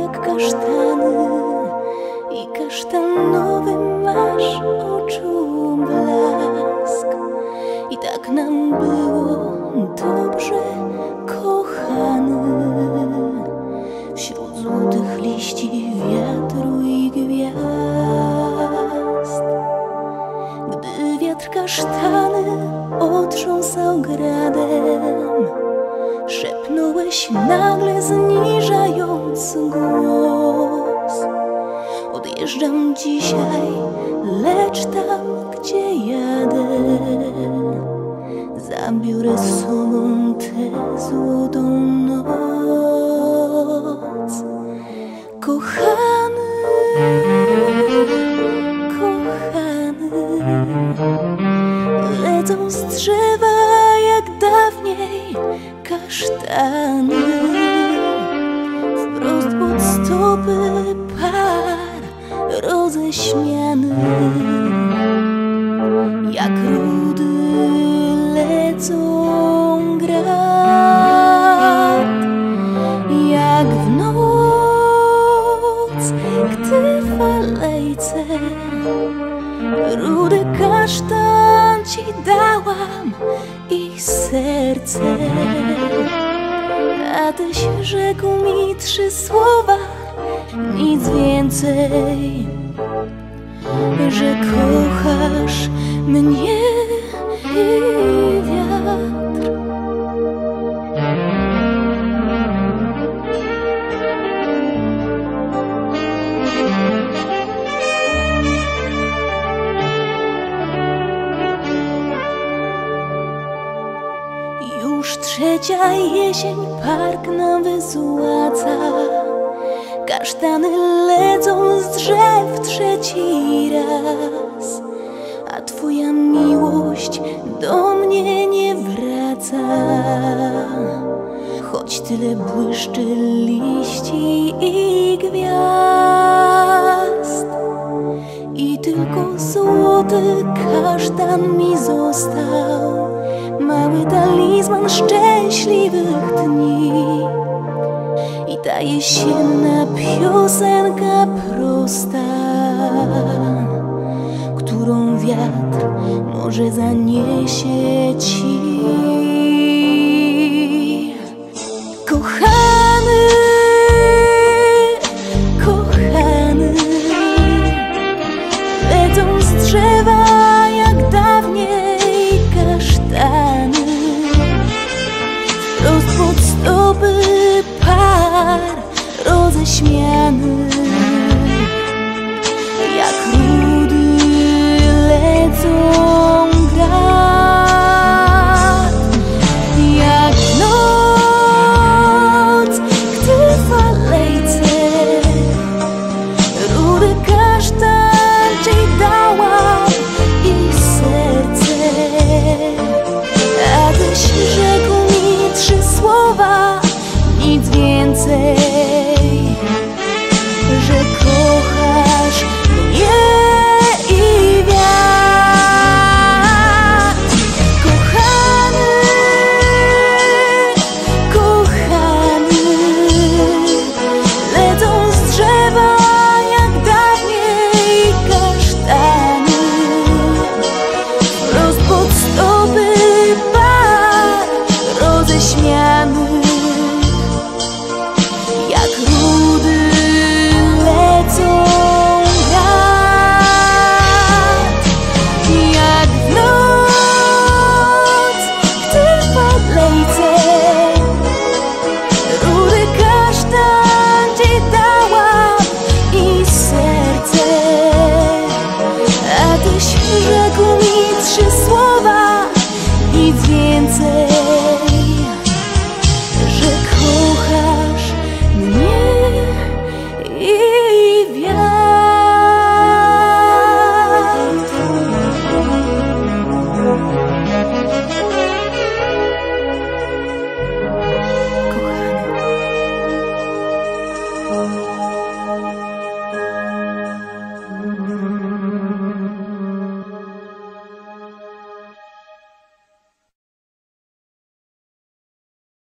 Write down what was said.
jak kasztany i kasztanowy masz oczu blask. I tak nam było dobrze, kochany, wśród złotych liści wiatru i gwiazd. Gdy wiatr kasztany otrząsał gradem, Szepnąłeś nagle zniżając dzisiaj, lecz tam, gdzie jadę Zabiorę z sobą tę złotą noc. Kochany, kochany Lecą z drzewa jak dawniej kasztany roześmiany Jak rudy lecą grat Jak w noc, gdy falejce Rudy kasztan ci dałam i serce. A tyś rzekł mi trzy słowa, nic więcej Że kochasz mnie i wiatr. Już trzecia jesień park nam wyzłaca Kasztany z drzew trzeci raz. A twoja miłość do mnie nie wraca. Choć tyle błyszczy liści i gwiazd. I tylko złoty kasztan mi został. Mały talizman szczęśliwych dni I ta jesienna piosenka prosta Którą wiatr może zaniesie ci sé.